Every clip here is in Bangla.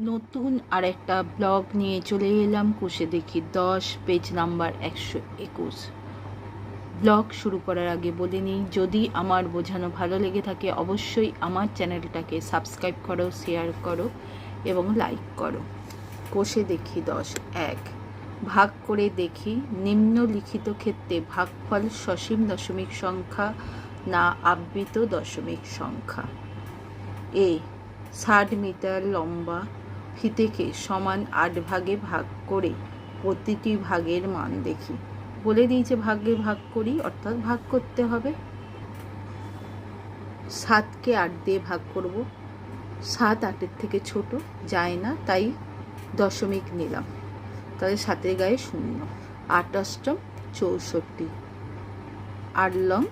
নতুন আর একটা ব্লগ নিয়ে চলে এলাম কোষে দেখি দশ, পেজ নাম্বার একশো একুশ। ব্লগ শুরু করার আগে বলে নিই, যদি আমার বোঝানো ভালো লেগে থাকে, অবশ্যই আমার চ্যানেলটাকে সাবস্ক্রাইব করো, শেয়ার করো এবং লাইক করো। কোষে দেখি দশ, এক। ভাগ করে দেখি, নিম্নলিখিত ক্ষেত্রে ভাগফল সসীম দশমিক সংখ্যা না আবৃত দশমিক সংখ্যা। এ, ষাট মিটার লম্বা ফিতেকে সমান আট ভাগে ভাগ করে প্রতিটি ভাগের মান দেখি। বলে দিয়েছে ভাগে ভাগ করি, অর্থাৎ ভাগ করতে হবে। সাতকে আট দিয়ে ভাগ করব। সাত আটের থেকে ছোট, যায় না, তাই দশমিক নিলাম। তাহলে সাতের গায়ে শূন্য। আট অষ্টম, চৌষট্টি। আট লং,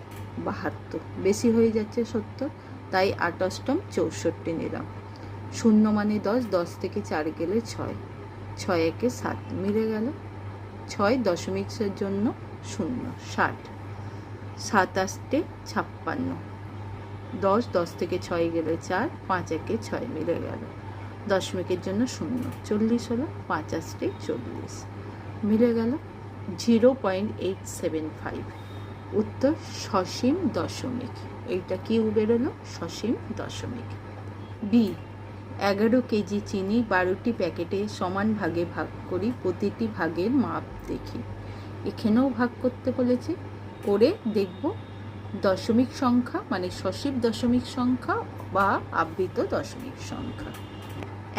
বাহাত্তর। বেশি হয়ে যাচ্ছে সত্তর, তাই আট অষ্টম, চৌষট্টি নিলাম। শূন্য মানে দশ দশ থেকে চার গেলে ছয়। ছয় একে সাত মিলে গেল। ছয় দশমিকের জন্য শূন্য, ষাট। সাত আষ্টে ছাপ্পান্ন। দশ দশ থেকে ছয় গেলে চার, পাঁচ একে ছয় মিলে গেল। দশমিকের জন্য শূন্য, চল্লিশ হলো, পাঁচ আষ্টে চল্লিশ। মিলে গেল zero point eight seven five. উত্তর, সসীম দশমিক। এইটা কি বেরোলো সসীম দশমিক। বি এগারো কেজি চিনি বারোটি প্যাকেটে সমান ভাগে ভাগ করি, প্রতিটি ভাগের মাপ দেখি। এখানেও ভাগ করতে বলেছে। করে দেখব দশমিক সংখ্যা মানে সসীম দশমিক সংখ্যা বা আবৃত দশমিক সংখ্যা।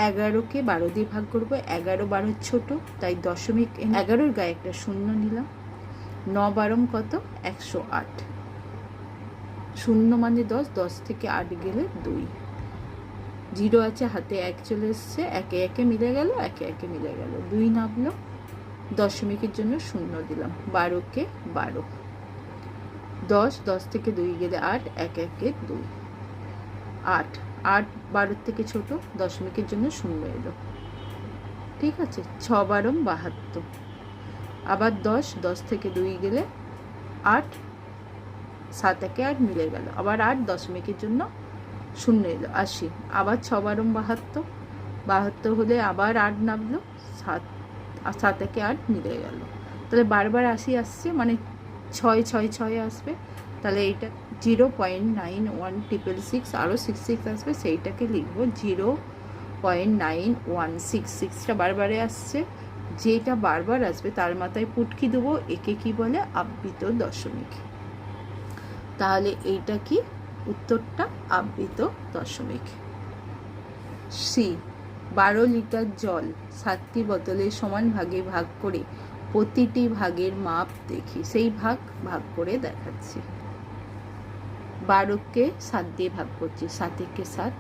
এগারোকে বারো দিয়ে ভাগ করব, এগারো বারো ছোট, তাই দশমিক এগারোর গায়ে একটা শূন্য নিলাম। ন বারম কত? একশো আট। শূন্য মানে দশ দশ থেকে আট গেলে দুই। জিরো আছে, হাতে এক চলে এসছে, একে একে মিলে গেল, একে একে মিলে গেল। দুই নামলো, দশমিকের জন্য শূন্য দিলাম, বারোকে বারো। দশ দশ থেকে দুই গেলে আট, এক, একে দুই। আট আট বারোর থেকে ছোট, দশমিকের জন্য শূন্য এলো। ঠিক আছে, ছ বারম বাহাত্তর। আবার দশ দশ থেকে দুই গেলে আট, সাত একে আট মিলে গেল। আবার আট দশমিকের জন্য শূন্য এলো, আশি। আবার ছ বারম বাহাত্তর। বাহাত্তর হলে আবার আট নামলো, সাত সাত একে আট মিলে গেল। তাহলে বারবার আশি আসছে মানে ছয় ছয় ছয় আসবে। তাহলে এইটা zero point nine one triple six, আরও সিক্স সিক্স আসবে, সেইটাকে লিখব zero point nine one six. সিক্সটা বারবারে আসছে, যেটা বারবার আসবে তার মাথায় পুটকি দেবো, একে কি বলে? আবৃত দশমিক। তাহলে এইটা কি? উত্তরটা আবৃত দশমিক। সি, বারো লিটার জল সাতটি বোতলে সমান ভাগে ভাগ করে প্রতিটি ভাগের মাপ দেখি, সেই ভাগ ভাগ করে দেখাচ্ছি। বারোকে সাত দিয়ে ভাগ করছি, সাতেকে সাত,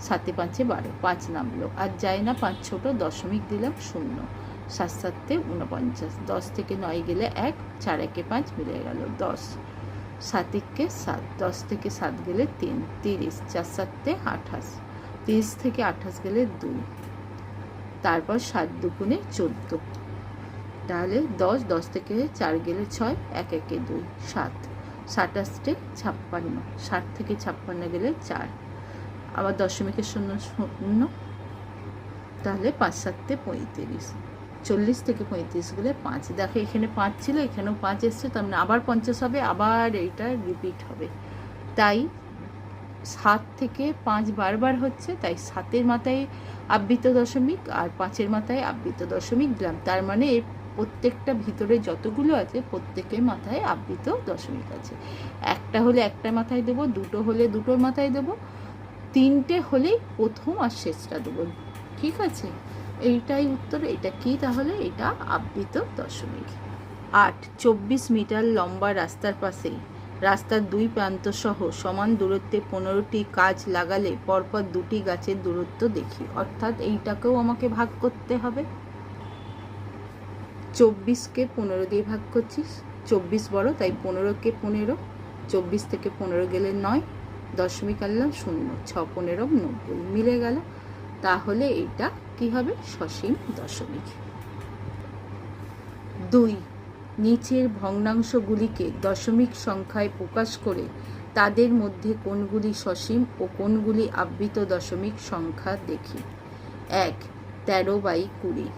সাতে পাঁচে বারো, পাঁচ নামলো। আর যায় না পাঁচ ছোট, দশমিক দিলাম শূন্য, সাত সাতে উনপঞ্চাশ দশ থেকে নয় গেলে এক, চার একে পাঁচ মিলে গেল দশ। সাত একে সাত, দশ থেকে সাত গেলে তিন, তিরিশ, চার, সাতে আঠাশ, তিরিশ থেকে আঠাশ গেলে দুই, তারপর সাত দুগুণে চোদ্দ, তাহলে দশ দশ থেকে চার গেলে ছয়, এক, একে দুই, সাত সাতাশটে ছাপ্পান্ন, ষাট থেকে ছাপ্পান্ন গেলে চার, আবার দশমিকের শূন্য শূন্য, তাহলে পাঁচ সাততে পঁয়ত্রিশ চল্লিশ থেকে পঁয়ত্রিশ গেলে পাঁচ। দেখো, এখানে পাঁচ ছিল, এখানেও পাঁচ এসছে, তার মানে আবার পঞ্চাশ হবে, আবার এইটা রিপিট হবে। তাই সাত থেকে পাঁচ বারবার হচ্ছে, তাই সাতের মাথায় আবৃত দশমিক আর পাঁচের মাথায় আবৃত দশমিক দিলাম তার মানে এর প্রত্যেকটা ভিতরে যতগুলো আছে, প্রত্যেকের মাথায় আবৃত দশমিক আছে। একটা হলে একটা মাথায় দেবো, দুটো হলে দুটোর মাথায় দেবো, তিনটে হলেই প্রথম আর শেষটা দেবো। ঠিক আছে? এইটাই উত্তর, এটা কি তাহলে? এটা আবৃত দশমিক। আট, চব্বিশ মিটার লম্বা রাস্তার পাশেই। রাস্তার দুই প্রান্ত সহ সমান দূরত্বে পনেরোটি কাজ লাগালে পরপর দুটি গাছের দূরত্ব দেখি। অর্থাৎ এইটাকেও আমাকে ভাগ করতে হবে। চব্বিশকে পনেরো দিয়ে ভাগ করছিস? চব্বিশ বড়, তাই পনেরোকে পনেরো। চব্বিশ থেকে পনেরো গেলে নয়। দশমিক আনলাম শূন্য, ছ পনেরো নব্বই। মিলে গেল। তাহলে এইটা কি হবে? সসীম দশমিক। দুই, নিচের ভগ্নাংশগুলিকে দশমিক সংখ্যায় প্রকাশ করে তাদের মধ্যে কোনগুলি সসীম ও কোনগুলি আবৃত দশমিক সংখ্যা দেখি। এক, তেরো বাই কুড়ি।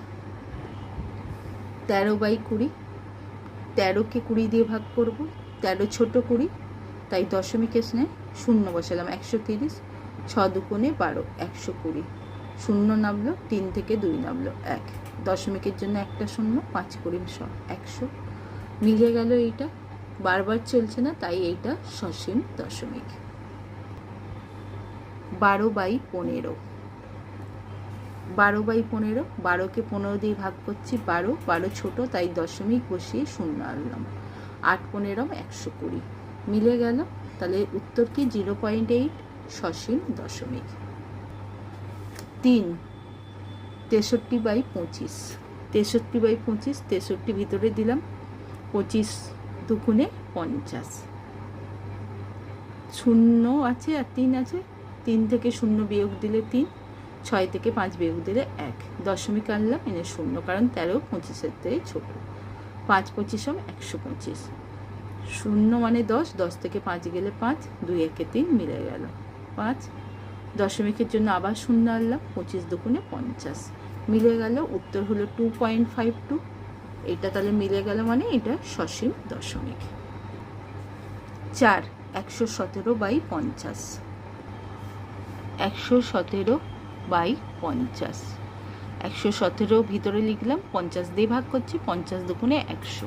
তেরো বাই কুড়ি। তেরোকে কুড়ি দিয়ে ভাগ করব। তেরো ছোট কুড়ি, তাই দশমিকের স্নেহ শূন্য বসালাম একশো তিরিশ, ছ দুকোণে বারো একশো কুড়ি। শূন্য নামলো, তিন থেকে দুই নামলো, এক। দশমিকের জন্য একটা শূন্য, পাঁচ কুড়ি শ একশো। মিলে গেল এইটা। বারবার চলছে না, তাই এইটা সসীম দশমিক। বারো বাই পনেরো। বারো বাই পনেরো, বারোকে পনেরো দিয়ে ভাগ করছি বারো বারো ছোট, তাই দশমিক বসিয়ে শূন্য আনলাম। আট পনেরো, একশো কুড়ি। মিলে গেল, তাহলে উত্তর কি? জিরো পয়েন্ট এইট, সসীম দশমিক। তিন। তেষট্টি বাই পঁচিশ। তেষট্টি বাই পঁচিশ, তেষট্টি ভিতরে দিলাম পঁচিশ দুগুণে পঞ্চাশ। শূন্য আছে আর তিন আছে। তিন থেকে শূন্য বিয়োগ দিলে তিন, ছয় থেকে পাঁচ বিয়োগ দিলে এক। দশমিক আনলাম, এনে শূন্য, কারণ তেরো পঁচিশের থেকে ছোট। পাঁচ পঁচিশ হবে একশো পঁচিশ। শূন্য মানে দশ দশ থেকে পাঁচ গেলে পাঁচ, দুই একে তিন মিলে গেল। পাঁচ দশমিকের জন্য আবার শূন্য আনলাম, পঁচিশ দুগুণে পঞ্চাশ। মিলে গেল, উত্তর হলো টু পয়েন্ট ফাইভ টু এটা তাহলে মিলে গেল মানে এটা সসীম দশমিক। চার, একশো সতেরো বাই পঞ্চাশ। একশো সতেরো বাই পঞ্চাশ। একশো সতেরো ভিতরে লিখলাম, পঞ্চাশ দিয়ে ভাগ করছি, পঞ্চাশ দুগুণে একশো।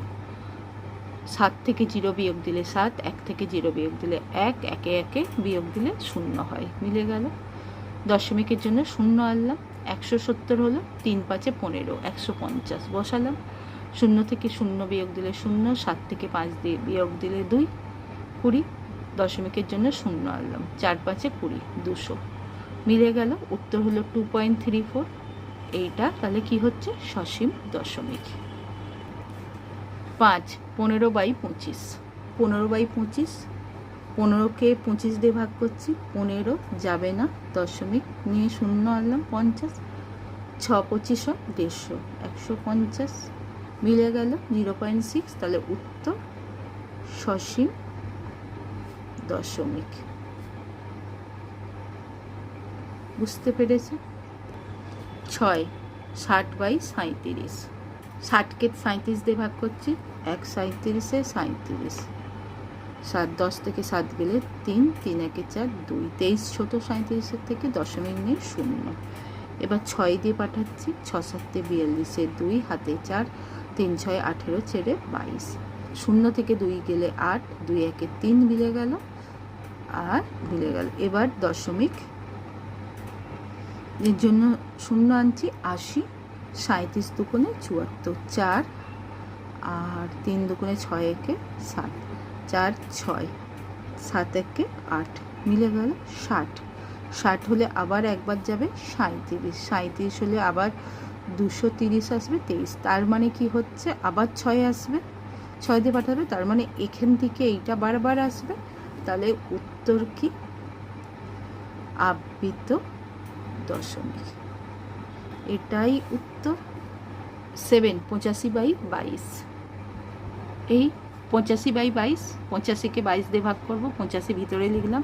সাত থেকে জিরো বিয়োগ দিলে সাত, এক থেকে জিরো বিয়োগ দিলে এক, একে একে বিয়োগ দিলে শূন্য হয়। মিলে গেল। দশমিকের জন্য শূন্য আনলাম, একশো সত্তর হলো তিন পাঁচে পনেরো, একশো পঞ্চাশ বসালাম। শূন্য থেকে শূন্য বিয়োগ দিলে শূন্য, সাত থেকে পাঁচ দিয়ে বিয়োগ দিলে দুই, কুড়ি, দশমিকের জন্য শূন্য আনলাম, চার পাঁচে কুড়ি, দুশো। মিলে গেল, উত্তর হলো টু পয়েন্ট থ্রি ফোর এইটা তাহলে কি হচ্ছে? সসীম দশমিক। পাঁচ, পনেরো বাই পঁচিশ। পনেরো বাই পঁচিশ, পনেরোকে পঁচিশ দিয়ে ভাগ করছি, পনেরো যাবে না, দশমিক নিয়ে শূন্য আনলাম, পঞ্চাশ। ছ পঁচিশ দেড়শো, একশো পঞ্চাশ। মিলে গেল জিরো পয়েন্ট সিক্স, তাহলে উত্তর সসীম দশমিক। বুঝতে পেরেছে? ছয়, ষাট বাই সাঁইত্রিশ। ষাটকে সাঁইত্রিশ দিয়ে ভাগ করছি, এক সাঁইত্রিশে সাঁইত্রিশ। সাত, দশ থেকে সাত গেলে তিন তিন একে চার, দুই। তেইশ ছোট সাঁইত্রিশের থেকে দশমিক নেই, শূন্য। এবার ছয় দিয়ে পাঠাচ্ছি, ছ সাতে বিয়াল্লিশে দুই, হাতে চার, তিন ছয় আঠেরো ছেড়ে বাইশ। শূন্য থেকে দুই গেলে আট, দুই একে তিন মিলে গেল, আর মিলে গেল। এবার দশমিক এর জন্য শূন্য আনছি আশি সাঁত্রিশ দুগুণে চুয়াত্তর, চার আর তিন দুগুণে ছয় একে সাত, চার ছয়, সাত একে আট, মিলে গেল ষাট। ষাট হলে আবার একবার যাবে সাঁত্রিশ সাঁত্রিশ হলে আবার দুশো তিরিশ আসবে তেইশ, তার মানে কি হচ্ছে আবার ছয় আসবে। ছয় দিয়ে পাঠাবে, তার মানে এখান থেকে এইটা বারবার আসবে। তাহলে উত্তর কি? আবৃত দশমিক। এটাই উত্তর সেভেন পঁচাশি বাই বাইশ। এই পঁচাশি বাই বাইশ, পঁচাশিকে বাইশ দিয়ে ভাগ করব, পঁচাশি ভিতরে লিখলাম।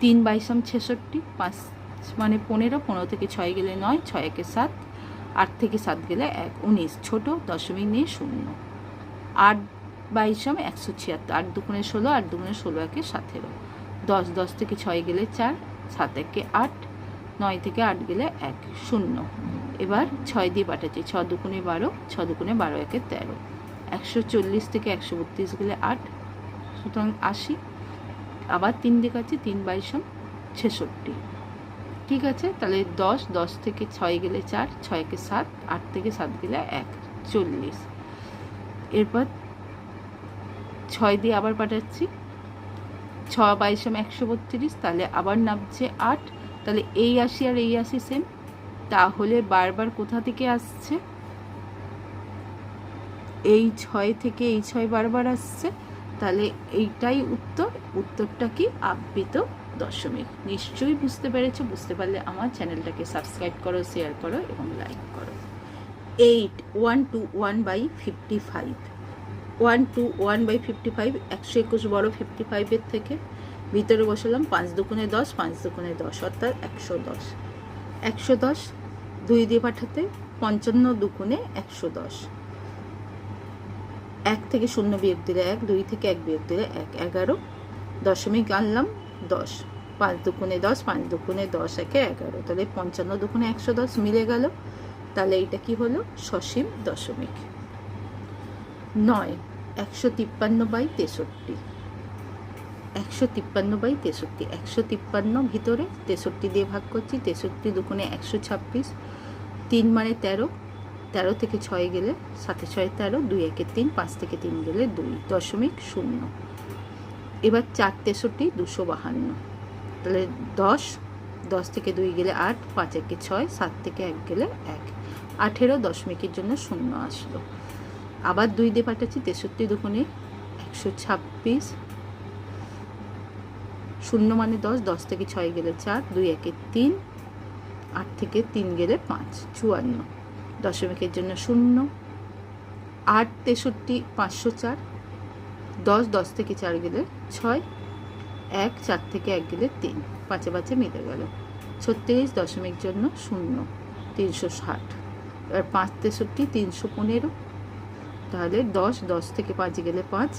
তিন বাইশম ছেষট্টি, পাঁচ মানে পনেরো পনেরো থেকে ছয় গেলে নয়, ছয় একে সাত, আট থেকে সাত গেলে এক, উনিশ, ছোটো দশমিক নিয়ে শূন্য। আট বাইশম একশো ছিয়াত্তর, আট দুগুণে ষোলো, আট দুগুণে ষোলো একে সাতেরো। দশ দশ থেকে ছয় গেলে চার, সাত একে আট, নয় থেকে আট গেলে এক, শূন্য। এবার ছয় দিয়ে পাঠাচ্ছি। ছ দুগুণে বারো, ছ দুগুণে বারো একে তেরো। একশো চল্লিশ থেকে একশো বত্রিশ গেলে আট, সুতরাং আশি। আবার তিন দেখাচ্ছি তিন বাইশম ছেষট্টি। ঠিক আছে? তাহলে দশ দশ থেকে ছয় গেলে চার ছয়কে সাত, আট থেকে সাত গেলে এক, চল্লিশ। এরপর ছয় দিয়ে আবার পাঠাচ্ছি। ছ বাইশম একশো বত্রিশ, তাহলে আবার নামছে আট। তাহলে এই আশি আর এই আশি সেম তাহলে বারবার কোথা থেকে আসছে? এই ছয় থেকে এই ছয় বারবার আসছে। তাহলে এইটাই উত্তর। উত্তরটা কি? আবৃত দশমিক নিশ্চয়ই বুঝতে পেরেছ, বুঝতে পারলে আমার চ্যানেলটাকে সাবস্ক্রাইব করো শেয়ার করো এবং লাইক করো। Eight one two one by fifty five one two one by fifty five একশো একুশ বড় ফিফটি ফাইভের থেকে। ভিতরে বসালাম পাঁচ দুগুণে দশ, পাঁচ দুগুণে দশ, অর্থাৎ একশো দশ। একশো দশ, দুই দিয়ে পাঠাতে পঞ্চান্ন দুগুণে একশো দশ। এক থেকে শূন্য বিয়োগ দিলে এক, দুই থেকে এক বিয়োগ দিলে এক, এগারো দশমিক আনলাম দশ। পাঁচ দুগুণে দশ, পাঁচ দুগুণে দশ, একে এগারো। তাহলে পঞ্চান্ন দুগুণে একশো দশ মিলে গেল। তাহলে এটা কি হলো? সসীম দশমিক। নয়, একশো তিপ্পান্ন বাই তেষট্টি। একশো তিপ্পান্ন বাই তেষট্টি, একশো তিপ্পান্ন ভিতরে তেষট্টি দিয়ে ভাগ করছি, তেষট্টি দুগুণে একশো ছাব্বিশ, তিন মানে তেরো তেরো থেকে ছয় গেলে সাথে ছয় তেরো, দুই একে তিন, পাঁচ থেকে তিন গেলে দুই, দশমিক শূন্য। এবার চার তেষট্টি, দুশো বাহান্ন। তাহলে দশ দশ থেকে দুই গেলে আট, পাঁচ একে ছয়, সাত থেকে এক গেলে এক। আঠেরো দশমিকের জন্য শূন্য আসলো। আবার দুই দিয়ে পাঠাচ্ছি তেষট্টি দুগুণে একশো ছাব্বিশ শূন্য মানে দশ দশ থেকে ছয় গেলে চার, দুই একে তিন, আট থেকে তিন গেলে পাঁচ, চুয়ান্ন। দশমিকের জন্য শূন্য, আট, তেষট্টি, পাঁচশো চার, দশ দশ থেকে চার গেলে ছয়, এক, চার থেকে এক গেলে তিন, পাঁচে পাঁচে মিলে গেল। ছত্রিশ দশমিক জন্য শূন্য, তিনশো ষাট। এবার পাঁচ, তেষট্টি, তিনশো পনেরো, তাহলে দশ দশ থেকে পাঁচ গেলে পাঁচ,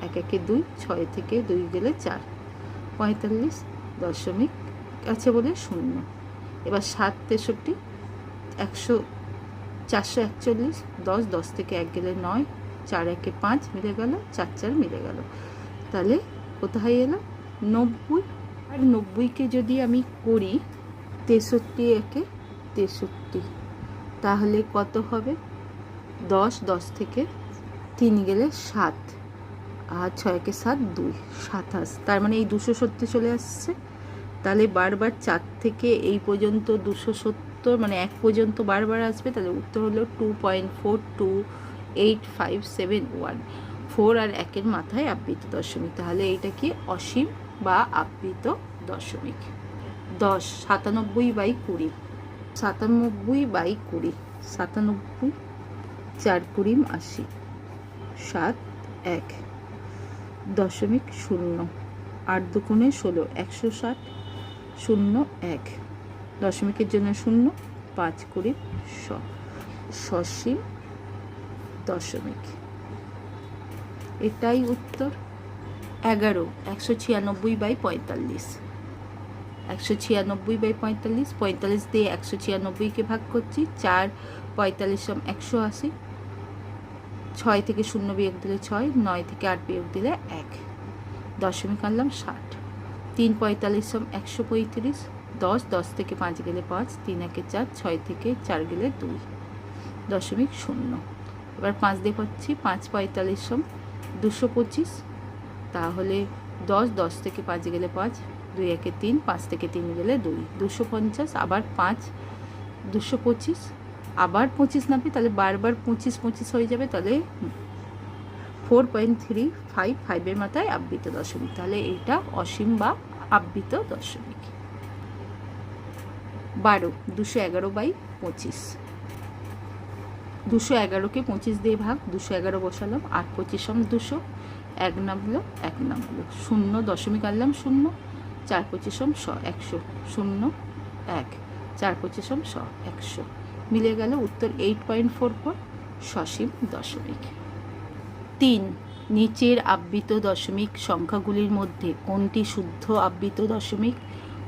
এক একে দুই, ছয় থেকে দুই গেলে চার। পঁয়তাল্লিশ দশমিক, আছে বলে শূন্য। এবার সাত তেষট্টি, একশো, চারশো একচল্লিশ, দশ দশ থেকে এক গেলে নয়, চার একে পাঁচ মিলে গেল, চার চার মিলে গেল। তাহলে কোথায় এলো নব্বই, আর নব্বইকে যদি আমি করি, তেষট্টি একে তেষট্টি, তাহলে কত হবে? দশ দশ থেকে তিন গেলে সাত। আর ছয়কে সাত, দুই, সাতাশ। তার মানে এই দুশো সত্তর চলে আসছে। তাহলে বারবার চার থেকে এই পর্যন্ত দুশো সত্তর মানে এক পর্যন্ত বারবার আসবে, তাহলে উত্তর হলো two point four two eight five seven one four আর একের মাথায় আবৃত দশমিক। তাহলে এইটা কি? অসীম বা আবৃত দশমিক। দশ, সাতানব্বই বাই কুড়ি। সাতানব্বই বাই কুড়ি। সাতানব্বই, চার কুড়ি, আশি। সাত, এক। দশমিক শূন্য। আট দুগুণে ষোলো, একশো ষাট, শূন্য, এক। দশমিকের জন্য শূন্য, পাঁচ কুড়ি শ দশমিক। এটাই উত্তর এগারো, একশো ছিয়ানব্বই বাই পঁয়তাল্লিশ। একশো ছিয়ানব্বই বাই পঁয়তাল্লিশ পঁয়তাল্লিশ দিয়ে একশো ছিয়ানব্বইকে ভাগ করছি, চার, পঁয়তাল্লিশ একশো আশি ছয় থেকে শূন্য বিয়োগ দিলে ছয়, নয় থেকে আট বিয়োগ দিলে এক। দশমিক আনলাম ষাট। তিন পঁয়তাল্লিশ সম একশো পঁয়ত্রিশ। দশ দশ থেকে পাঁচ গেলে পাঁচ, তিন একে চার, ছয় থেকে চার গেলে দুই। দশমিক শূন্য। এবার পাঁচ দিয়ে পাচ্ছি, পাঁচ পঁয়তাল্লিশ সম দুশো পঁচিশ। তাহলে দশ দশ থেকে পাঁচ গেলে পাঁচ, দুই একে তিন, পাঁচ থেকে তিন গেলে দুই। দুশো পঞ্চাশ, আবার পাঁচ, দুশো পঁচিশ। আবার পঁচিশ নামবে তাহলে বারবার পঁচিশ পঁচিশ হয়ে যাবে, তাহলে ফোর পয়েন্ট থ্রি ফাইভ ফাইভের মাথায় আবৃত দশমিক। তাহলে এইটা অসীম বা আবৃত দশমিক। বারো, দুশো এগারো বাই পঁচিশ। দুশো এগারোকে পঁচিশ দিয়ে ভাগ, দুশো এগারো বসালাম, আট পঁচিশম দুশো, এক নামলো এক নামলো। শূন্য দশমিক আনলাম, শূন্য, চার পঁচিশম শ, একশো। শূন্য, এক, চার পঁচিশম শ, একশো। মিলে গেল উত্তর এইট পয়েন্ট ফোর ফোর সসীম দশমিক। তিন, নিচের আবৃত দশমিক সংখ্যাগুলির মধ্যে কোনটি শুদ্ধ আবৃত দশমিক,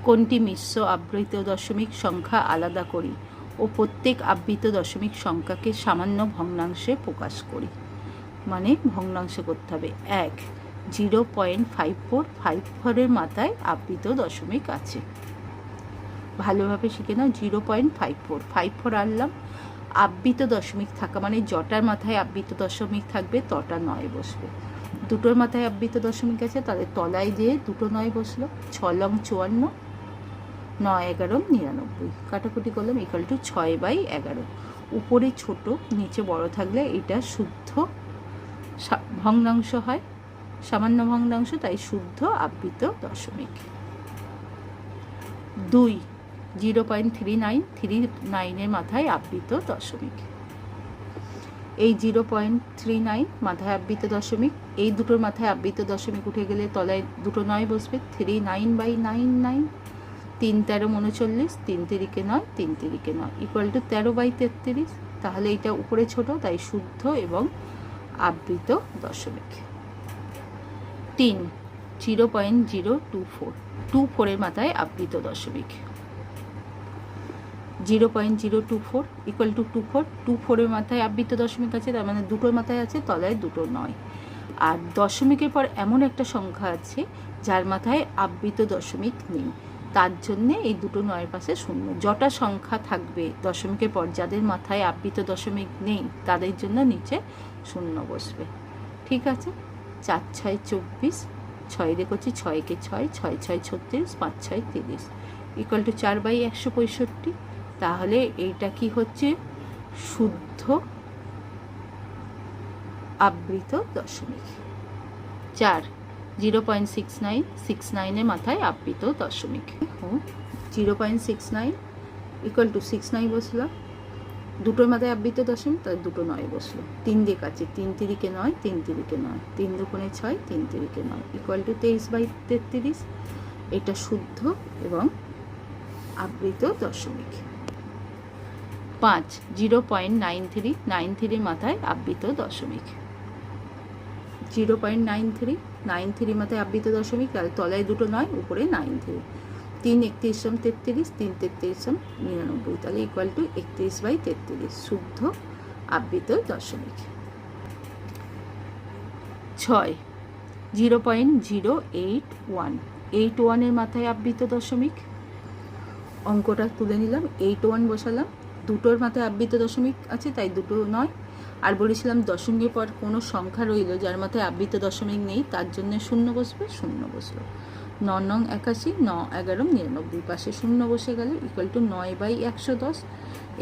কোনটি মিশ্র আবৃত দশমিক সংখ্যা আলাদা করি ও প্রত্যেক আবৃত দশমিক সংখ্যাকে সামান্য ভগ্নাংশে প্রকাশ করি। মানে ভগ্নাংশ করতে হবে। এক zero point five four five ফোরের মাথায় আবৃত দশমিক আছে। ভালোভাবে শিখে নাও, zero point five four. Five four আনলাম। আবৃত দশমিক থাকা মানে জটার মাথায় আবৃত দশমিক থাকবে, তটা নয় বসবে। দুটোর মাথায় আবৃত দশমিক আছে তাদের তলায় দিয়ে দুটো নয় বসল। ছ লং চুয়ান্ন, নয় এগারো, নিরানব্বই। কাটাকুটি করলাম ইকাল টু ছয় বাই এগারো। উপরে ছোট, নিচে বড় থাকলে এটা শুদ্ধ ভগ্নাংশ হয়। সামান্য ভগ্নাংশ, তাই শুদ্ধ আবৃত দশমিক। দুই zero point three nine, three নাইনের মাথায় আবৃত দশমিক। এই জিরো পয়েন্ট থ্রি নাইন মাথায় আবৃত দশমিক, এই দুটোর মাথায় আবৃত দশমিক উঠে গেলে তলায় দুটো নয় বসবে, three nine by nine nine, তিন তেরো উনচল্লিশ, তিন তিরিকে নয়, তিন তিরিকে নয় ইকুয়াল টু তেরো বাই তেত্রিশ, তাহলে এটা উপরে ছোট, তাই শুদ্ধ এবং আবৃত দশমিক। তিন, zero point zero two four, two ফোরের মাথায় আবৃত দশমিক। Zero point zero two four equal to two four two ফোরের মাথায় আবৃত দশমিক আছে, তার মানে দুটোর মাথায় আছে, তলায় দুটো নয়। আর দশমিকের পর এমন একটা সংখ্যা আছে, যার মাথায় আবৃত দশমিক নেই। তার জন্যে এই দুটো নয়ের পাশে শূন্য। যটা সংখ্যা থাকবে দশমিকের পর যাদের মাথায় আবৃত দশমিক নেই, তাদের জন্য নিচে শূন্য বসবে। ঠিক আছে? চার ছয় চব্বিশ, ছয় দেখছি ছয়কে ছয় ছয় ছয় ছত্রিশ, পাঁচ ছয় তিরিশ। ইকুয়াল টু চার বাই একশো পঁয়ষট্টি। তাহলে এইটা কি হচ্ছে? শুদ্ধ আবৃত দশমিক। চার, zero point six nine, six নাইনের মাথায় আবৃত দশমিক। Zero point six nine equal to six nine বসলাম দুটোর মাথায় আবৃত দশমিক তার দুটো নয় বসল। তিন দিক আছে তিন তিরিকে নয়, তিন তিরিকে নয়। তিন দুকোণে ছয়, তিন তিরিকে নয়। ইকুয়াল টু তেইশ বাই তেত্রিশ। এটা শুদ্ধ এবং আবৃত দশমিক। পাঁচ, zero point nine three, nine থ্রির মাথায় আবৃত দশমিক। Zero point nine three nine three মাথায় আবৃত দশমিক, আর তলায় দুটো নয়, উপরে নাইন থ্রি। তিন একত্রিশ সম তেত্রিশ, তিন তেত্রিশ সম নিরানব্বই, তাহলে ইকুয়াল টু একত্রিশ বাই তেত্রিশ, শুদ্ধ আবৃত দশমিক। ছয়, zero point zero eight one, eight ওয়ানের মাথায় আবৃত দশমিক। অঙ্কটা তুলে নিলাম, এইট ওয়ান বসালাম দুটোর মাথায় আবৃত দশমিক আছে, তাই দুটো নয়। আর বলেছিলাম দশমিকের পর কোনো সংখ্যা রইল, যার মাথায় আবৃত দশমিক নেই, তার জন্য শূন্য বসবে, শূন্য বসল। ন নং একাশি, ন, এগারো, নিরানব্বই, পাশে শূন্য বসে গেল ইকুয়াল টু নয় বাই একশো দশ।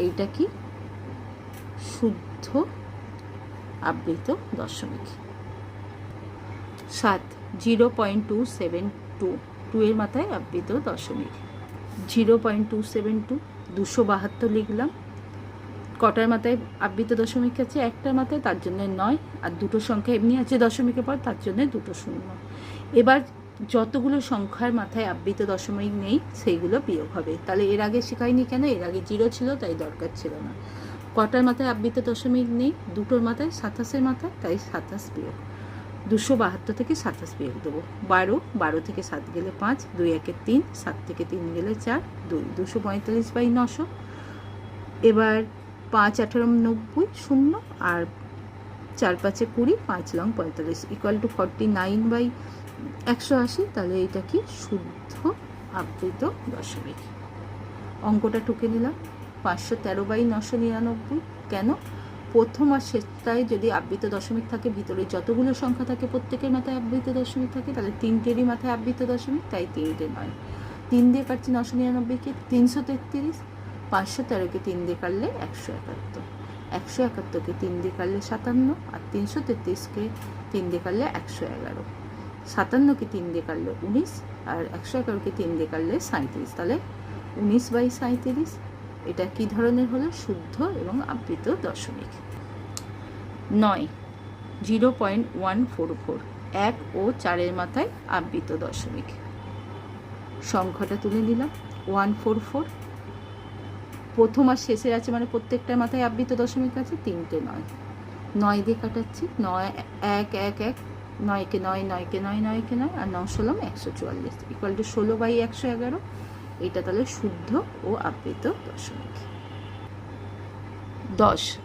এইটা কি? শুদ্ধ আবৃত দশমিক। সাত, zero point two seven two two এর মাথায় আবৃত দশমিক। Zero point two seven two দুশো বাহাত্তর লিখলাম। কটার মাথায়? আবৃত দশমিক আছে একটার মাথায় তার জন্য নয়, আর দুটো সংখ্যা এমনি আছে দশমিকের পর, তার জন্য দুটো শূন্য। এবার যতগুলো সংখ্যার মাথায় আবৃত দশমিক নেই, সেইগুলো বিয়োগ হবে। তাহলে এর আগে শেখায়নি কেন? এর আগে জিরো ছিল, তাই দরকার ছিল না। কটার মাথায় আবৃত দশমিক নেই? দুটোর মাথায় সাতাশের মাথায় তাই সাতাশ বিয়োগ। দুশো বাহাত্তর থেকে সাতাশ বিয়োগ দেবো। বারো বারো থেকে সাত গেলে পাঁচ, দুই একে তিন, সাত থেকে তিন গেলে চার, দুই, দুশো পঁয়তাল্লিশ বাই নশো। এবার পাঁচ, আঠারো, নব্বই, শূন্য আর চার, পাঁচে কুড়ি, পাঁচ লং পঁয়তাল্লিশ equal to forty nine by একশো আশি, তাহলে এটা কি শুদ্ধ আবৃত দশমিক। অঙ্কটা টুকে নিলাম। পাঁচশো তেরো বাই নশো নিরানব্বই, কেন? প্রথম আর শেষটায় যদি আবৃত দশমিক থাকে, ভিতরে যতগুলো সংখ্যা থাকে প্রত্যেকের মাথায় আবৃত দশমিক থাকে, তাহলে তিনটেরই মাথায় আবৃত দশমিক, তাই তিনটে নয়। তিন দিয়ে কাটছি নশো নিরানব্বইকে, তিনশো তেত্রিশ, পাঁচশো তেরোকে তিন দিয়ে কাটলে একশো একাত্তর। একশো একাত্তরকে তিন দিয়ে কাটলে সাতান্ন, আর তিনশো তেত্রিশকে তিন দিয়ে কাটলে একশো এগারো। সাতান্নকে তিন দিয়ে কাটলে উনিশ, আর একশো এগারোকে তিন দিয়ে কাটলে সাঁত্রিশ তাহলে উনিশ বাই সাঁত্রিশ এটা কি ধরনের হলো? শুদ্ধ এবং আবৃত দশমিক। নয়, zero point one four four, এক ও চারের মাথায় আবৃত দশমিক। সংখ্যাটা তুলে নিলাম, ওয়ান ফোর ফোর। প্রথম আর শেষের আছে মানে প্রত্যেকটার মাথায় আবৃত দশমিক আছে, তিনটে নয়। নয় দিয়ে কাটাচ্ছি, নয়, এক এক এক, নয়কে নয় নয়কে নয় নয়কে নয়, আর ন ষোলম একশো চুয়াল্লিশ। ইকুয়াল টু ষোলো বাই একশো এগারো এটা তাহলে শুদ্ধ ও আবৃত দশমিক। দশ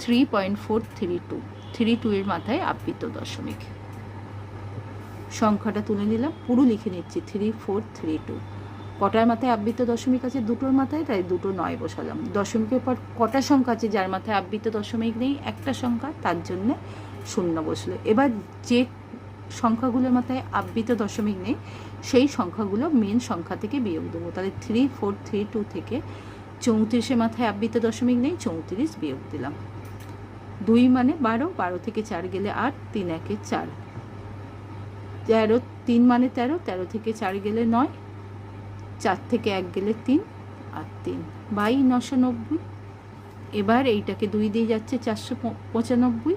three point four three two three two এর মাথায় আবৃত দশমিক। সংখ্যাটা তুলে নিলাম, পুরো লিখে নিচ্ছি থ্রি ফোর থ্রি টু কটার মাথায় আবৃত দশমিক আছে? দুটোর মাথায়, তাই দুটো নয় বসালাম। দশমিকের পর কটা সংখ্যা আছে? যার মাথায় আবৃত দশমিক নেই, একটা সংখ্যা, তার জন্য শূন্য বসল। এবার যে সংখ্যাগুলোর মাথায় আবৃত দশমিক নেই, সেই সংখ্যাগুলো মেন সংখ্যা থেকে বিয়োগ দেবো। তাহলে থ্রি ফোর থ্রি টু থেকে চৌত্রিশের মাথায় আবৃত দশমিক নেই, চৌত্রিশ বিয়োগ দিলাম। দুই মানে বারো বারো থেকে চার গেলে আট, তিন একে চার। তেরো, তিন মানে তেরো তেরো থেকে চার গেলে নয়, চার থেকে এক গেলে তিন আর তিন। বাই নশো নব্বই, এবার এইটাকে দুই দিয়ে যাচ্ছে চারশো পঁচানব্বই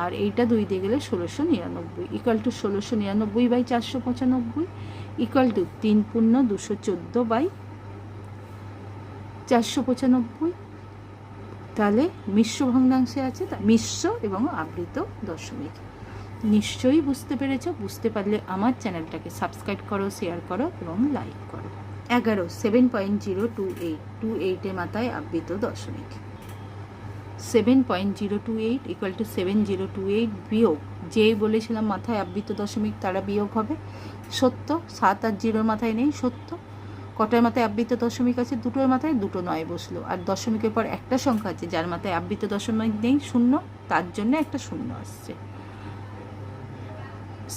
আর এইটা দুই দিয়ে গেলে ষোলোশো নিরানব্বই। ইকুয়াল টু ষোলোশো নিরানব্বই বাই চারশো পঁচানব্বই ইকুয়াল টু তিন পূর্ণ দুশো চোদ্দ বাই চারশো পঁচানব্বই। তাহলে মিশ্র ভগ্নাংশে আছে, তা মিশ্র এবং আবৃত দশমিক। নিশ্চয়ই বুঝতে পেরেছ, বুঝতে পারলে আমার চ্যানেলটাকে সাবস্ক্রাইব করো শেয়ার করো এবং লাইক করো। এগারো seven point zero two eight two এইটের মাথায় আবৃত দশমিক। Seven point zero two eight equal to seven zero two eight বিয়োগ, যেই বলেছিলাম মাথায় আবৃত দশমিক তারা বিয়োগ হবে। সত্য, সাত আর জিরোর মাথায় নেই, সত্য। কটার মাথায় আবৃত দশমিক আছে? দুটোর মাথায় দুটো নয় বসল। আর দশমিকের পর একটা সংখ্যা আছে, যার মাথায় আবৃত দশমিক নেই, শূন্য, তার জন্য একটা শূন্য আসছে।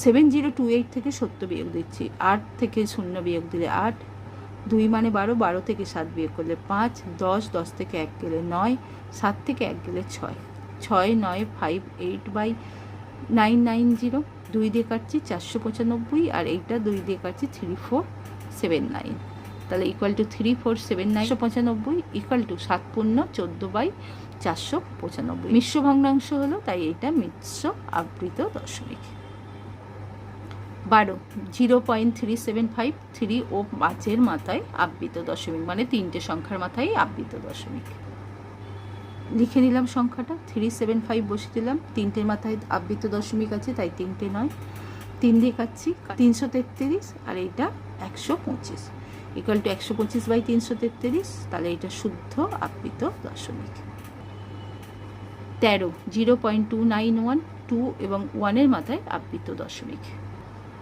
সেভেন জিরো টু এইট থেকে সত্য বিয়োগ দিচ্ছি, আট থেকে শূন্য বিয়োগ দিলে আট দুই মানে বারো বারো থেকে সাত বিয়ে করলে পাঁচ, দশ দশ থেকে এক গেলে নয়, সাত থেকে এক গেলে ছয়। ছয়, নয় five eight by nine nine zero দুই দিয়ে কাটছি চারশো পঁচানব্বই আর এইটা দুই দিয়ে কাটছি থ্রি ফোর সেভেন নাইন তাহলে equal to three four seven নাইনশো পঁচানব্বই ইকুয়াল টু সাত পূর্ণ চোদ্দ বাই চারশো পঁচানব্বই। মিশ্র ভগ্নাংশ হলো, তাই এটা মিশ্র আবৃত দশমিক। বারো, zero point three seven five three ও পাঁচের মাথায় আবৃত দশমিক মানে তিনটে সংখ্যার মাথায় আবৃত দশমিক। লিখে নিলাম সংখ্যাটা, থ্রি সেভেন ফাইভ বসে দিলাম, তিনটের মাথায় আবৃত দশমিক আছে, তাই তিনটে নয়। তিন দিয়ে কাটছি, তিনশো তেত্রিশ, আর এইটা একশো পঁচিশ। ইকুয়াল টু একশো পঁচিশ বাই তিনশো তেত্রিশ, তাহলে এটা শুদ্ধ আবৃত দশমিক। তেরো, zero point two nine one, two এবং ওয়ানের মাথায় আবৃত দশমিক।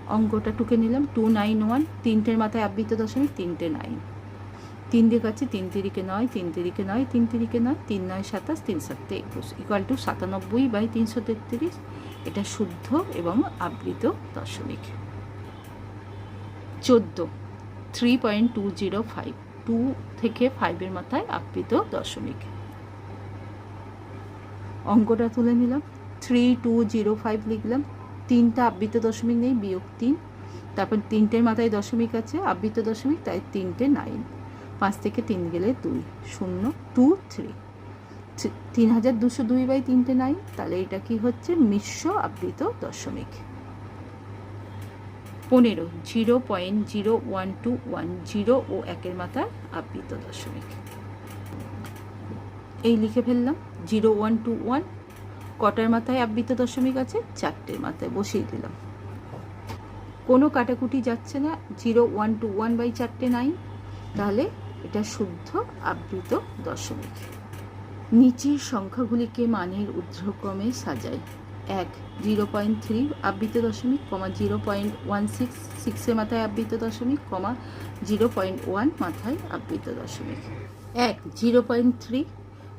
অঙ্কটা টুকে নিলাম টু নাইন ওয়ান তিনটের মাথায় আবৃত দশমিক তিনটে নাইন তিন দিক আছে তিন তিরিকে নয়, তিন তিরিকে নয়, তিন তিরিকে নয়, তিন নয় সাতাশ, তিন সাতে একুশ। ইকুয়াল টু সাতানব্বই বাই তিনশো তেত্রিশ। এটা শুদ্ধ এবং আবৃত দশমিক। চোদ্দ three point two zero five two থেকে ফাইভের মাথায় আবৃত দশমিক। অঙ্কটা তুলে নিলাম থ্রি টু জিরো ফাইভ লিখলাম তিনটা আবৃত দশমিক নেই, বিয়োগ তিন। তারপর তিনটের মাথায় দশমিক আছে, আবৃত দশমিক, তাই তিনটে নাইন। পাঁচ থেকে তিন গেলে দুই, শূন্য, টু, থ্রি। তিন হাজার দুশো দুই বাই তিনটে নাইন, তাহলে এটা কি হচ্ছে? মিশ্র আবৃত দশমিক। পনেরো, zero point zero one two one zero ও একের মাথায় আবৃত দশমিক। এই লিখে ফেললাম, জিরো ওয়ান টু ওয়ান কটার মাথায় আবৃত দশমিক আছে? চারটের মাথায় বসিয়ে দিলাম। কোনো কাটাকুটি যাচ্ছে না। Zero, one, two, one by চারটে নাইন। তাহলে এটা শুদ্ধ আবৃত দশমিক। নিচের সংখ্যাগুলিকে মানের ঊর্ধ্বক্রমে সাজায় এক, জিরো পয়েন্ট থ্রি আবৃত দশমিক, comma zero point one six সিক্সের মাথায় আবৃত দশমিক, কমা জিরো পয়েন্ট ওয়ান মাথায় আবৃত দশমিক। এক, জিরো পয়েন্ট থ্রি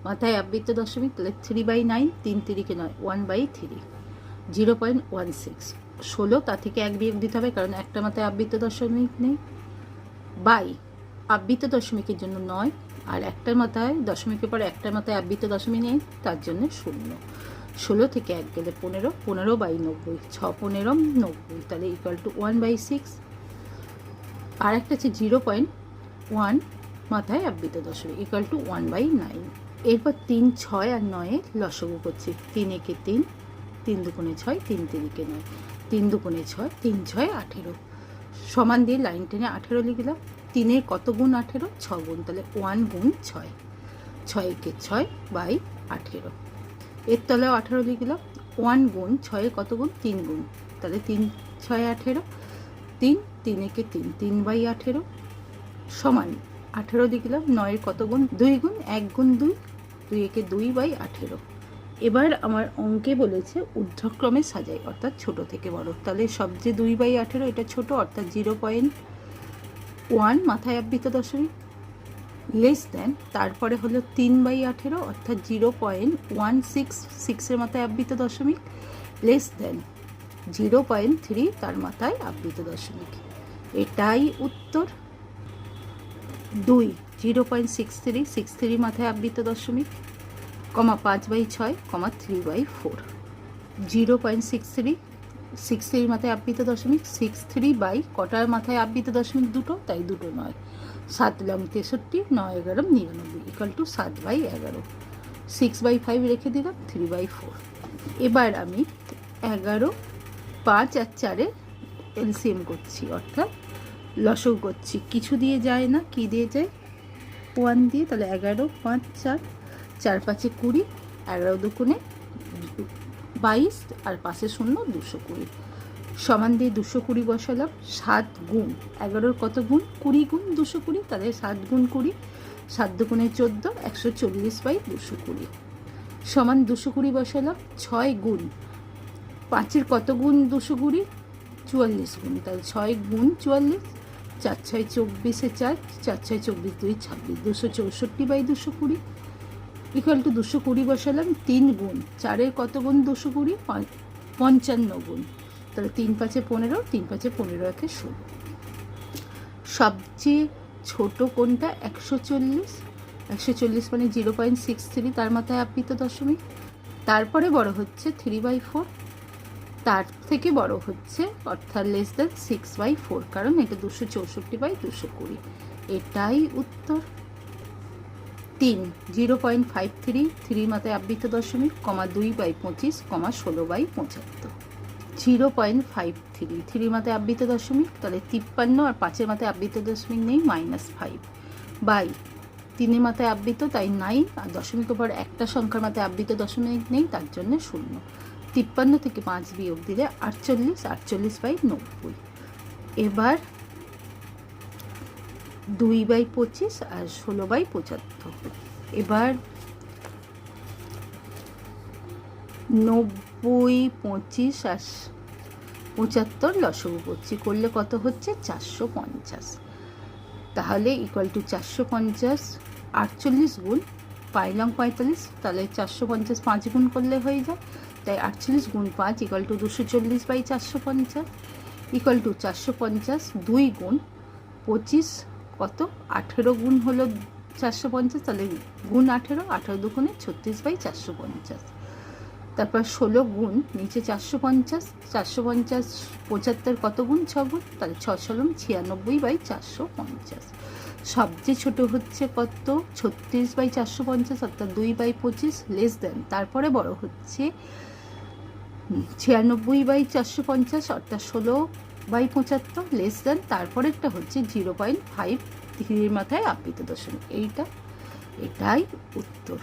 মাথায় আবৃত্ত দশমিক, তাহলে থ্রি বাই নাইন তিন তিরিকে নয় one by three zero point one six ষোলো, তা থেকে এক বিয়োগ দিতে হবে, কারণ একটা মাথায় আবৃত্ত দশমিক নেই। বাই আবৃত দশমিকের জন্য নয়, আর একটার মাথায়, দশমিকের পর একটার মাথায় আবৃত দশমিক নেই, তার জন্য শূন্য। ষোলো থেকে এক গেলে পনেরো পনেরো বাই নব্বই, ছ পনেরো, নব্বই, তাহলে equal to one by six আর একটা হচ্ছে জিরো পয়েন্ট ওয়ান মাথায় আবৃত দশমিক equal to one by nine এরপর তিন ছয় আর নয়ে লসগু করছি। তিন একে তিন তিন দুগুণে ছয়, তিন তিরিকে নয়। তিন দুগুণে ছয়, তিন ছয়, আঠেরো। সমান দিয়ে লাইন টেনে আঠেরো লিখলাম। তিনের কত গুণ আঠেরো? ছ গুণ। তাহলে ওয়ান গুণ ছয়। ছয় একে ছয় বাই আঠেরো। এর তলায় আঠেরো লিখলাম। ওয়ান গুণ, ছয়ে কত গুণ? তিন গুণ। তাহলে তিন, ছয়, আঠেরো। তিন তিন একে তিন তিন বাই আঠেরো। সমান আঠেরো লিখলাম। নয়ের কত গুণ? দুই গুণ। এক গুণ দুই। দুই একে দুই বাই আঠেরো। এবার আমার অঙ্কে বলেছে ঊর্ধ্বক্রমে সাজাই, অর্থাৎ ছোট থেকে বড়। তাহলে সবচেয়ে দুই বাই আঠেরো, এটা ছোট, অর্থাৎ জিরো পয়েন্ট ওয়ান মাথায় আবৃত দশমিক। লেস দেন, তারপরে হলো তিন বাই আঠেরো, অর্থাৎ জিরো পয়েন্ট ওয়ান সিক্স সিক্সের মাথায় আবৃত দশমিক। Less than, zero point three, তার মাথায় আবৃত দশমিক। এটাই উত্তর দুই। Zero point six three six three মাথায় আবৃত দশমিক, কমা পাঁচ বাই ছয়, comma three by four. Zero point six three, six থ্রির মাথায় আবৃত দশমিক, সিক্স থ্রি বাই কটার মাথায় আবৃত দশমিক? দুটো, তাই দুটো নয়। সাত লং তেষট্টি, নয় এগারো, নিরানব্বই ইকাল টু সাত বাই এগারো। সিক্স বাই ফাইভ রেখে দিলাম, থ্রি বাই ফোর। এবার আমি এগারো, পাঁচ আর চারে এলসিএম করছি, অর্থাৎ লসও করছি। কিছু দিয়ে যায় না, কি দিয়ে যায়? ওয়ান দিয়ে, তাহলে এগারো, পাঁচ, চার চার পাঁচে কুড়ি, এগারো দুগুণে বাইশ, আর পাশে শূন্য দুশো কুড়ি। সমান দিয়ে দুশো কুড়ি বসালাম, সাত গুণ। এগারোর কত গুণ? কুড়ি গুণ দুশো কুড়ি, তাহলে সাত গুণ কুড়ি, সাত দুগুণে চোদ্দ, একশো চল্লিশ বাই দুশো কুড়ি। সমান দুশো কুড়ি বসালাম, ছয় গুণ। পাঁচের কত গুণ দুশো কুড়ি? চুয়াল্লিশ গুণ। তাহলে ছয় গুণ চুয়াল্লিশ চার ছয় চব্বিশে চার চার ছয় চব্বিশ দুই, ছাব্বিশ দুশো চৌষট্টি বাই দুশো কুড়ি। ইকুয়াল টু দুশো কুড়ি বসালাম, তিন গুণ। চারের কত গুণ? দুশো কুড়ি পঞ্চান্ন গুণ। তাহলে তিন পাঁচে পনেরো, তিন পাঁচে পনেরো একে ষোলো। সবচেয়ে ছোট কোনটা একশো চল্লিশ। একশো চল্লিশ মানে জিরো পয়েন্ট সিক্স থ্রি, তার মাথায় আবৃত দশমিক। তারপরে বড় হচ্ছে থ্রি বাই ফোর। তার থেকে বড় হচ্ছে অর্থাৎ less than six by four কারণ এটা দুশো চৌষট্টি বাই দুশো কুড়ি। এটাই উত্তর। তিন zero point five three three মাথায় আবৃত দশমিক, কমা দুই বাই পঁচিশ, কমা ষোলো বাই পঁচাত্তর। Zero point five three three মাথায় আবৃত দশমিক, তাহলে তিপ্পান্ন আর পাঁচের মাথায় আবৃত দশমিক নেই মাইনাস ফাইভ বাই তিনের মাথায় আবৃত তাই নাই আর দশমিক ওপর একটা সংখ্যার মাথায় আবৃত দশমিক নেই, তার জন্য শূন্য। তিপ্পান্ন থেকে পাঁচ বিয়োগ দিলে আটচল্লিশ আটচল্লিশ বাই নব্বই। এবার দুই বাই পঁচিশ আর ষোলো বাই পঁচাত্তর। এবার নব্বই, পঁচিশ আর পঁচাত্তর লসগু করছি, করলে কত হচ্ছে? চারশো পঞ্চাশ। তাহলে ইকুয়াল টু চারশো পঞ্চাশ, আটচল্লিশ গুণ পাইলাম পঁয়তাল্লিশ, তাহলে চারশো পঞ্চাশ পাঁচ গুণ করলে হয়ে যায়। তাই আটচল্লিশ গুণ পাঁচ ইকুয়াল টু দুশো চল্লিশ বাই চারশো পঞ্চাশ ইকুয়াল টু চারশো পঞ্চাশ দুই গুণ পঁচিশ, কত? আঠেরো গুণ হলো চারশো পঞ্চাশ, তাহলে গুণ আঠেরো আঠেরো দুগুণে ছত্রিশ বাই চারশো পঞ্চাশ। তারপর ষোলো গুণ, নিচে চারশো পঞ্চাশ চারশো পঞ্চাশ পঁচাত্তর কত গুণ? ছ গুণ, তাহলে ছ ষোলম ছিয়ানব্বই বাই চারশো পঞ্চাশ। সবচেয়ে ছোট হচ্ছে কত? ছত্রিশ বাই চারশো পঞ্চাশ, অর্থাৎ দুই বাই পঁচিশ লেস দেন তারপরে বড় হচ্ছে ছিয়ানব্বই বাই চারশো পঞ্চাশ অর্থাৎ ষোলো বাই পঁচাত্তর লেস দেন তারপরেরটা হচ্ছে জিরো পয়েন্ট ফাইভ থ্রির মাথায় আবৃত দশমিক। এইটা, এটাই উত্তর।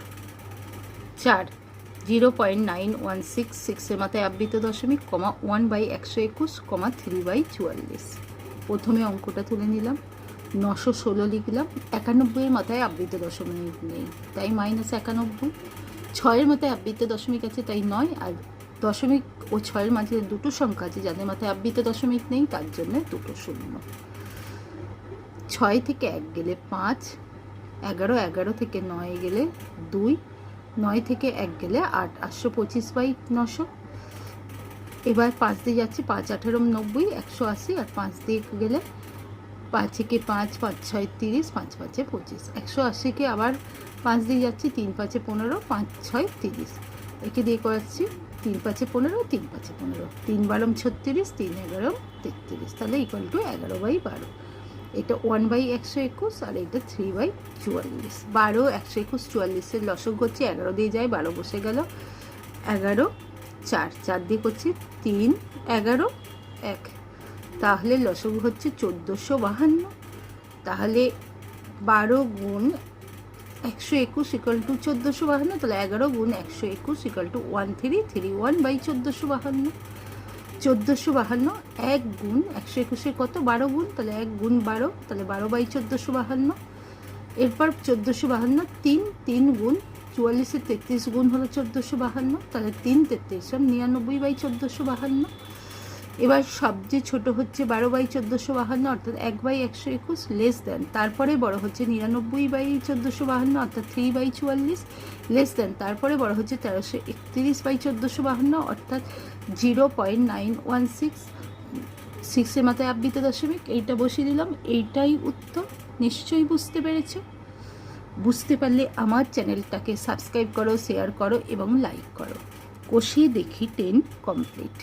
চার zero point nine one six সিক্সের মাথায় আবৃত দশমিক কমা ওয়ান বাই একশো একুশ কমা থ্রি বাই চুয়াল্লিশ। প্রথমে অঙ্কটা তুলে নিলাম। নশো ষোলো লিখলাম। একানব্বইয়ের মাথায় আবৃত দশমিক নেই। তাই মাইনাস একানব্বই। ছয়ের মাথায় আবৃত দশমিক আছে, তাই নয়। আর দশমিক ও ছয়ের মাঝে দুটো সংখ্যা আছে, যাদের মাথায় আবৃত দশমিক নেই, তার জন্য দুটো শূন্য। ছয় থেকে এক গেলে পাঁচ, এগারো এগারো থেকে নয় গেলে দুই, নয় থেকে এক গেলে আট, আটশো পঁচিশ বাই নশো। এবার পাঁচ দিয়ে যাচ্ছে, পাঁচ, আঠেরো, নব্বই, একশো আশি, আর পাঁচ দিয়ে গেলে পাঁচ একে পাঁচ পাঁচ, ছয়, তিরিশ, পাঁচ, পাঁচে, পঁচিশ। একশো আশিকে আবার পাঁচ দিয়ে যাচ্ছি, তিন, পাঁচে, পনেরো, পাঁচ, ছয়, তিরিশ। একে দিয়ে করাচ্ছি তিন পাঁচে পনেরো, তিন পাঁচে পনেরো। তিন বারম ছত্রিশ, তিন এগারো তেত্রিশ। তাহলে ইকুয়াল টু এগারো বাই বারো। এটা ওয়ান বাই একশো একুশ আর এটা থ্রি বাই চুয়াল্লিশ। বারো, একশো একুশ, চুয়াল্লিশের লসক হচ্ছে এগারো দিয়ে যায়, বারো বসে গেল। এগারো, চার। চার দিয়ে করছি তিন, এগারো, এক। তাহলে লসক হচ্ছে চোদ্দোশো বাহান্ন। তাহলে বারো গুণ একশো একুশ ইকাল টু চোদ্দোশো বাহান্ন, তাহলে এগারো গুণ একশো একুশ equal to one three three one by চোদ্দোশো বাহান্ন। চোদ্দোশো বাহান্ন, এক গুণ একশো একুশে কত? বারো গুণ, তাহলে এক গুণ বারো, তাহলে বারো বাই চোদ্দোশো বাহান্ন। এরপর চোদ্দোশো বাহান্ন, তিন তিন গুণ চুয়াল্লিশে তেত্রিশ গুণ হলো চোদ্দোশো বাহান্ন, তাহলে তিন তেত্রিশ, নিরানব্বই বাই চোদ্দোশো বাহান্ন। এবার সবচেয়ে ছোট হচ্ছে বারো বাই চোদ্দোশো বাহান্ন, অর্থাৎ এক বাই একশো একুশ লেস দেন তারপরে বড় হচ্ছে নিরানব্বই বাই চোদ্দোশো বাহান্ন, অর্থাৎ থ্রি বাই চুয়াল্লিশ লেস দেন তারপরে বড় হচ্ছে তেরোশো একত্রিশ বাই চোদ্দোশো বাহান্ন, অর্থাৎ zero point nine one six সিক্সের মাথায় আবৃত দশমিক, এইটা বসিয়ে দিলাম, এইটাই উত্তর। নিশ্চয়ই বুঝতে পেরেছ? বুঝতে পারলে আমার চ্যানেলটাকে সাবস্ক্রাইব করো শেয়ার করো এবং লাইক করো। কষিয়ে দেখি টেন কমপ্লিট